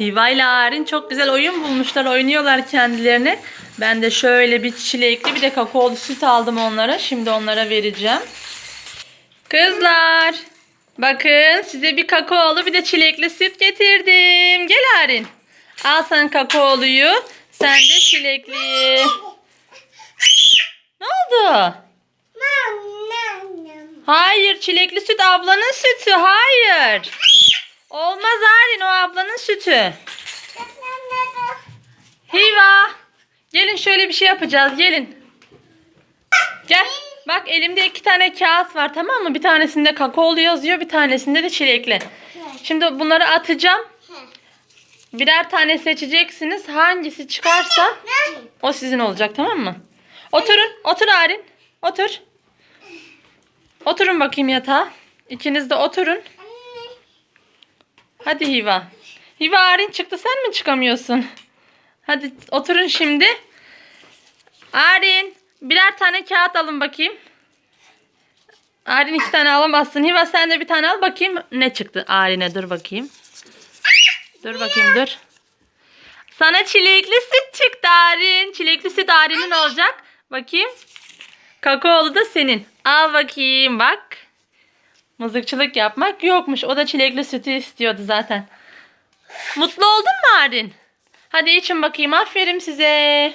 Hiva ile Arin çok güzel oyun bulmuşlar. Oynuyorlar kendilerini. Ben de şöyle bir çilekli bir de kakaolu süt aldım onlara. Şimdi onlara vereceğim. Kızlar. Bakın size bir kakaolu bir de çilekli süt getirdim. Gel Arin. Al sen kakaoluyu. Sen de çilekliyi. Ne oldu? Hayır çilekli süt ablanın sütü. Hayır. Olmaz Arin o ablanın sütü. Hiva. Gelin şöyle bir şey yapacağız. Gelin. Gel. Bak elimde iki tane kağıt var tamam mı? Bir tanesinde kakaolu yazıyor. Bir tanesinde de çilekli. Şimdi bunları atacağım. Birer tane seçeceksiniz. Hangisi çıkarsa o sizin olacak tamam mı? Oturun. Otur Arin. Otur. Oturun bakayım yatağa. İkiniz de oturun. Hadi Hiva. Hiva Arin çıktı sen mi çıkamıyorsun? Hadi oturun şimdi. Arin birer tane kağıt alın bakayım. Arin iki tane alamazsın. Hiva sen de bir tane al bakayım. Ne çıktı Arin'e dur bakayım. Dur bakayım dur. Sana çilekli süt çıktı Arin. Çilekli süt Arin'in olacak. Bakayım. Kakaolu da senin. Al bakayım bak. Mızıkçılık yapmak yokmuş. O da çilekli sütü istiyordu zaten. Mutlu oldun mu Arin? Hadi için bakayım. Aferin size.